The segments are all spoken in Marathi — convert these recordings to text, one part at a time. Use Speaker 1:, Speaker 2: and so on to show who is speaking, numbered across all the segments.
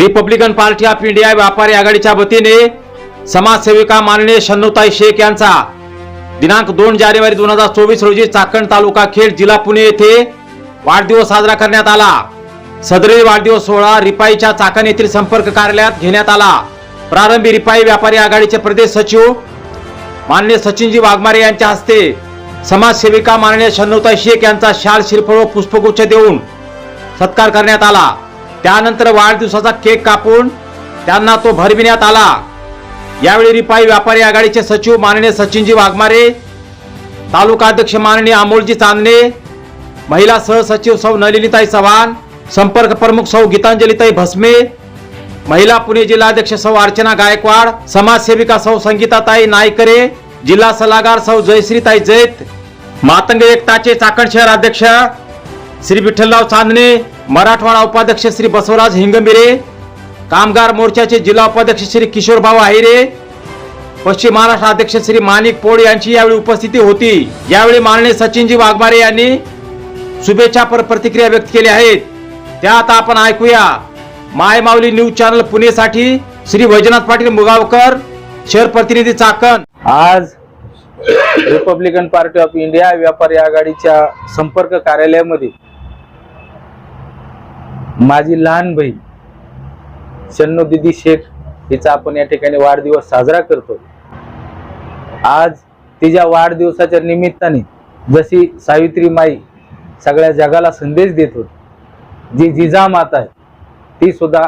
Speaker 1: रिपब्लिकन पार्टी ऑफ इंडिया व्यापारी आघाडीच्या वतीने समाजसेविका माननीय शन्नुताई शेख यांचा दिनांक दोन जानेवारी दोन हजार चोवीस रोजी चाकण तालुका खेड जिल्हा पुणे येथे वाढदिवस साजरा करण्यात आला. सदरील वाढदिवस सोहळा रिपाईच्या चाकण येथील संपर्क कार्यालयात घेण्यात आला. प्रारंभी रिपाई व्यापारी आघाडीचे प्रदेश सचिव माननीय सचिनजी वाघमारे यांच्या हस्ते समाजसेविका माननीय शन्नुताई शेख यांचा शाल शिरफळ व पुष्पगुच्छ देऊन सत्कार करण्यात आला. त्यानंतर वाढदिवसाचा केक कापून त्यांना तो भरविण्यात आला. यावेळी रिपाई व्यापारी आघाडीचे सचिव माननीय सचिनजी वाघमारे तालुकाध्यक्ष माननीय अमोलजी चांदणे महिला सहसचिव सौ नलिनीताई चव्हाण संपर्क प्रमुख सौ गीतांजलीताई भस्मे महिला पुणे जिल्हाध्यक्ष सौ अर्चना गायकवाड समाजसेविका सौ संगीताताई नायकरे जिल्हा सल्लागार सौ जयश्रीताई जैत मातंग एकताचे चाकण शहर अध्यक्ष श्री विठ्ठलराव चांदणे मराठवाडा उपाध्यक्ष श्री बसवराज हिंगमिरे कामगार मोर्चाचे जिल्हा उपाध्यक्ष श्री किशोरभाऊ आहिरे पश्चिम महाराष्ट्र अध्यक्ष श्री माणिक पोळ यांची यावेळी उपस्थिती होती. यावेळी माननीय सचिनजी वाघमारे यांनी शुभेच्छा पर प्रतिक्रिया व्यक्त केल्या आहेत. त्या आता आपण ऐकूया. मायमाऊली न्यूज चॅनल पुणेसाठी श्री वैजनाथ पाटील मुगावकर शहर प्रतिनिधी चाकण.
Speaker 2: आज रिपब्लिकन पार्टी ऑफ इंडिया व्यापारी आघाडीच्या संपर्क कार्यालयामध्ये माझी लहान बहीण शन्नू दिदी शेख हिचा आपण या ठिकाणी वाढदिवस साजरा करतो आज तिच्या वाढदिवसाच्या निमित्ताने जशी सावित्री माई सगळ्या जगाला संदेश देत होती जी जिजामाता आहे ती सुद्धा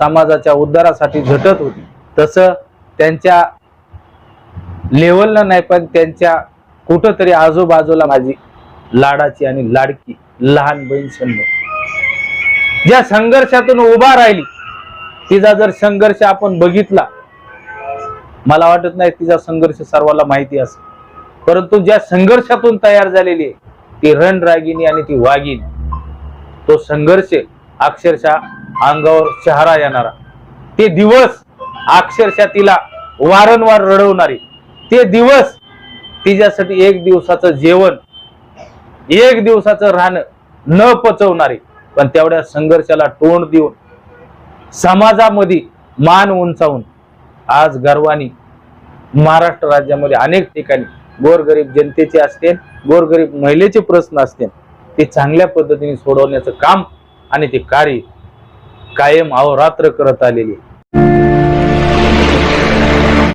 Speaker 2: समाजाच्या उद्धारासाठी झटत होती. तसं त्यांच्या लेवलला नाही पण त्यांच्या कुठंतरी आजूबाजूला माझी लाडाची आणि लाडकी लहान बहीण शंभर ज्या संघर्षातून उभा राहिली तिचा जर संघर्ष आपण बघितला मला वाटत नाही तिचा संघर्ष सर्वांना माहिती असेल. परंतु ज्या संघर्षातून तयार झालेली आहे ती रणरागिनी आणि ती वाघिणी. तो संघर्ष अक्षरशः अंगावर शहरा येणारा. ते दिवस अक्षरशः तिला वारंवार रडवणारे. ते दिवस तिच्यासाठी एक दिवसाचं जेवण एक दिवसाचं राहणं न पचवणारे. पण तेवढ्या संघर्षाला तोंड देऊन समाजामध्ये मान उंचावून आज गर्वाने महाराष्ट्र राज्यामध्ये अनेक ठिकाणी गोरगरीब जनतेचे असतील गोरगरीब महिलेचे प्रश्न असतील ते चांगल्या पद्धतीने सोडवण्याचं काम आणि ते कार्य कायम अहोरात्र करत आलेले आहे.